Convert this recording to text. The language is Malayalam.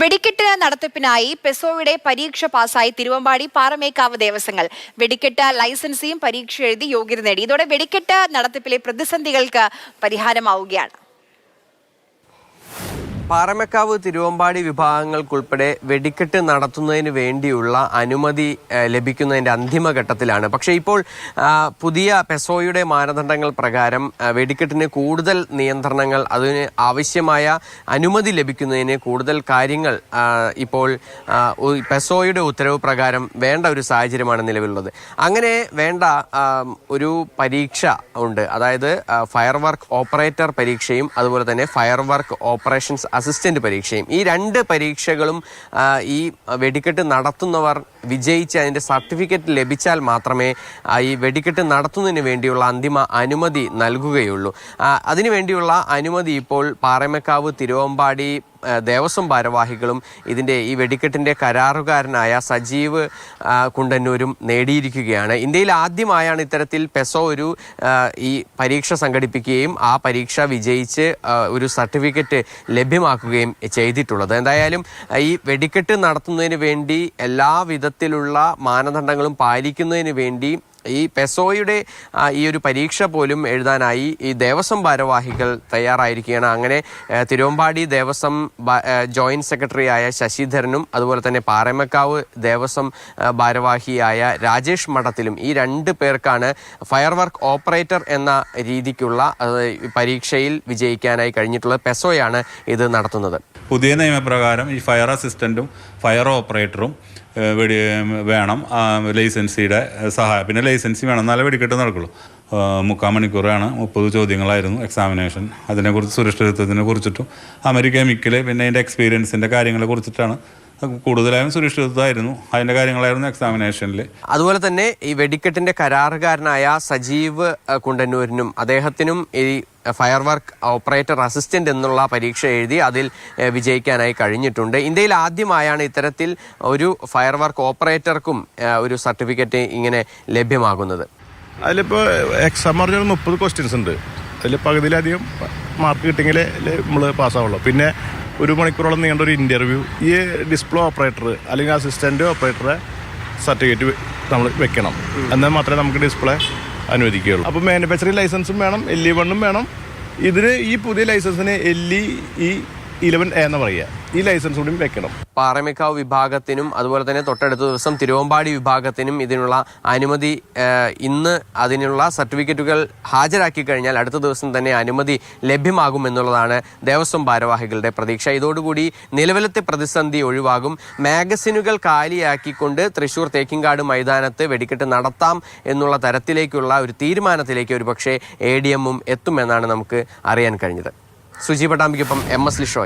വെടിക്കെട്ട് നടത്തിപ്പിനായി പെസോയുടെ പരീക്ഷ പാസായി തിരുവമ്പാടി പാറമേക്കാവ് ദേവസ്വങ്ങൾ. വെടിക്കെട്ട് ലൈസൻസിയും പരീക്ഷ എഴുതി യോഗ്യത നേടി. ഇതോടെ വെടിക്കെട്ട് നടത്തിപ്പിലെ പ്രതിസന്ധികൾക്ക് പരിഹാരമാവുകയാണ്. പാറമേക്കാവ് തിരുവമ്പാടി വിഭാഗങ്ങൾക്കുൾപ്പെടെ വെടിക്കെട്ട് നടത്തുന്നതിന് വേണ്ടിയുള്ള അനുമതി ലഭിക്കുന്നതിന്റെ അന്തിമഘട്ടത്തിലാണ്. പക്ഷേ ഇപ്പോൾ പുതിയ പെസോയുടെ മാനദണ്ഡങ്ങൾ പ്രകാരം വെടിക്കെട്ടിന് കൂടുതൽ നിയന്ത്രണങ്ങൾ അതിന് ആവശ്യമായ അനുമതി ലഭിക്കുന്നതിന് കൂടുതൽ കാര്യങ്ങൾ ഇപ്പോൾ പെസോയുടെ ഉത്തരവ് പ്രകാരം വേണ്ട ഒരു സാഹചര്യമാണ് നിലവിലുള്ളത്. അങ്ങനെ വേണ്ട ഒരു പരീക്ഷ ഉണ്ട്. അതായത് ഫയർ വർക്ക് ഓപ്പറേറ്റർ പരീക്ഷയും അതുപോലെ തന്നെ ഫയർ വർക്ക് ഓപ്പറേഷൻസ് അസിസ്റ്റന്റ് പരീക്ഷയും. ഈ രണ്ട് പരീക്ഷകളും ഈ വെടിക്കെട്ട് നടത്തുന്നവർ വിജയിച്ച് അതിന്റെ സർട്ടിഫിക്കറ്റ് ലഭിച്ചാൽ മാത്രമേ ഈ വെടിക്കെട്ട് നടത്തുന്നതിന് വേണ്ടിയുള്ള അന്തിമ അനുമതി നൽകുകയുള്ളൂ. അതിനു അതിനുവേണ്ടിയുള്ള അനുമതി ഇപ്പോൾ പാറമേക്കാവ് തിരുവമ്പാടി ദേവസ്വം ഭാരവാഹികളും ഇതിന്റെ ഈ വെടിക്കെട്ടിന്റെ കരാറുകാരനായ സജീവ് കുണ്ടന്നൂരും നേടിയിരിക്കുകയാണ്. ഇന്ത്യയിൽ ആദ്യമായാണ് ഇത്തരത്തിൽ പെസോ ഒരു ഈ പരീക്ഷ സംഘടിപ്പിക്കുകയും ആ പരീക്ഷ വിജയിച്ച് ഒരു സർട്ടിഫിക്കറ്റ് ലഭ്യമാക്കുകയും ചെയ്തിട്ടുള്ളത്. എന്തായാലും ഈ വെടിക്കെട്ട് നടത്തുന്നതിന് വേണ്ടി എല്ലാ വിധത്തിലുള്ള മാനദണ്ഡങ്ങളും പാലിക്കുന്നതിന് വേണ്ടി ഈ പെസോയുടെ ഈ ഒരു പരീക്ഷ പോലും എഴുതാനായി ഈ ദേവസ്വം ഭാരവാഹികൾ തയ്യാറായിരിക്കുകയാണ്. അങ്ങനെ തിരുവമ്പാടി ദേവസ്വം ജോയിന്റ് സെക്രട്ടറിയായ ശശിധരനും അതുപോലെ തന്നെ പാറമക്കാവ് ദേവസ്വം ഭാരവാഹിയായ രാജേഷ് മഠത്തിലും ഈ രണ്ട് പേർക്കാണ് ഫയർ വർക്ക് ഓപ്പറേറ്റർ എന്ന രീതിക്കുള്ള പരീക്ഷയിൽ വിജയിക്കാനായി കഴിഞ്ഞിട്ടുള്ളത്. പെസോയാണ് ഇത് നടത്തുന്നത്. പുതിയ നിയമപ്രകാരം ഈ ഫയർ അസിസ്റ്റന്റും ഫയർ ഓപ്പറേറ്ററും വെടി വേണം ലൈസൻസിയുടെ സഹായം. പിന്നെ ലൈസൻസി വേണം എന്നാലേ വെടിക്കെട്ട് നടക്കുള്ളൂ. മുക്കാൽ മണിക്കൂറാണ് മുപ്പത് ചോദ്യങ്ങളായിരുന്നു എക്സാമിനേഷൻ അതിനെക്കുറിച്ച് സുരക്ഷിതത്വത്തിനെ കുറിച്ചിട്ടും അമേരിക്ക കെമിക്കൽ പിന്നെ അതിന്റെ എക്സ്പീരിയൻസിന്റെ കാര്യങ്ങളെ കുറിച്ചിട്ടാണ് കൂടുതലായും സുരക്ഷിതത്വമായിരുന്നു അതിന്റെ കാര്യങ്ങളായിരുന്നു എക്സാമിനേഷനിൽ അതുപോലെ തന്നെ ഈ വെടിക്കെട്ടിന്റെ കരാറുകാരനായ സജീവ് കുണ്ടന്നൂരിനും അദ്ദേഹത്തിനും ഈ ഫയർ വർക്ക് ഓപ്പറേറ്റർ അസിസ്റ്റന്റ് എന്നുള്ള പരീക്ഷ എഴുതി അതിൽ വിജയിക്കാനായി കഴിഞ്ഞിട്ടുണ്ട്. ഇന്ത്യയിൽ ആദ്യമായാണ് ഇത്തരത്തിൽ ഒരു ഫയർ വർക്ക് ഓപ്പറേറ്റർക്കും ഒരു സർട്ടിഫിക്കറ്റ് ഇങ്ങനെ ലഭ്യമാകുന്നത്. അതിലിപ്പോൾ എക്സാം പറഞ്ഞ മുപ്പത് ക്വസ്റ്റ്യൻസ് ഉണ്ട്. അതിൽ പകുതിയിലധികം മാർക്ക് കിട്ടിയെങ്കിലേ നമ്മൾ പാസ്സാവുള്ളൂ പിന്നെ ഒരു മണിക്കൂറോളം നീണ്ട ഒരു ഇന്റർവ്യൂ ഈ ഡിസ്പ്ലേ ഓപ്പറേറ്റർ അല്ലെങ്കിൽ അസിസ്റ്റന്റ് ഓപ്പറേറ്ററെ സർട്ടിഫിക്കറ്റ് നമ്മൾ വെക്കണം. എന്നാൽ മാത്രമേ നമുക്ക് ഡിസ്പ്ലേ അനുവദിക്കുകയുള്ളൂ. അപ്പോൾ മാനുഫാക്ചറിംഗ് ലൈസൻസും വേണം എൽ ഇ വണ്ണും വേണം. ഇതിന് ഈ പുതിയ ലൈസൻസിന് എൽ ഇ ഇ ഇലവൻ എന്ന് പറയുക. ഈ ലൈസൻസ് കൂടി വെക്കണം. പാറമേക്കാവ് വിഭാഗത്തിനും അതുപോലെ തന്നെ തൊട്ടടുത്ത ദിവസം തിരുവമ്പാടി വിഭാഗത്തിനും ഇതിനുള്ള അനുമതി ഇന്ന് അതിനുള്ള സർട്ടിഫിക്കറ്റുകൾ ഹാജരാക്കി കഴിഞ്ഞാൽ അടുത്ത ദിവസം തന്നെ അനുമതി ലഭ്യമാകുമെന്നുള്ളതാണ് ദേവസ്വം ഭാരവാഹികളുടെ പ്രതീക്ഷ. ഇതോടുകൂടി നിലവിലത്തെ പ്രതിസന്ധി ഒഴിവാകും. മാഗസിനുകൾ കാലിയാക്കിക്കൊണ്ട് തൃശൂർ തേക്കിങ്കാട് മൈതാനത്ത് വെടിക്കെട്ട് നടത്താം എന്നുള്ള തരത്തിലേക്കുള്ള ഒരു തീരുമാനത്തിലേക്ക് ഒരുപക്ഷെ എ ഡി എമ്മും എത്തുമെന്നാണ് നമുക്ക് അറിയാൻ കഴിഞ്ഞത്. സുജി പട്ടാമ്പിക്കൊപ്പം എം എസ് ലിഷോയ്.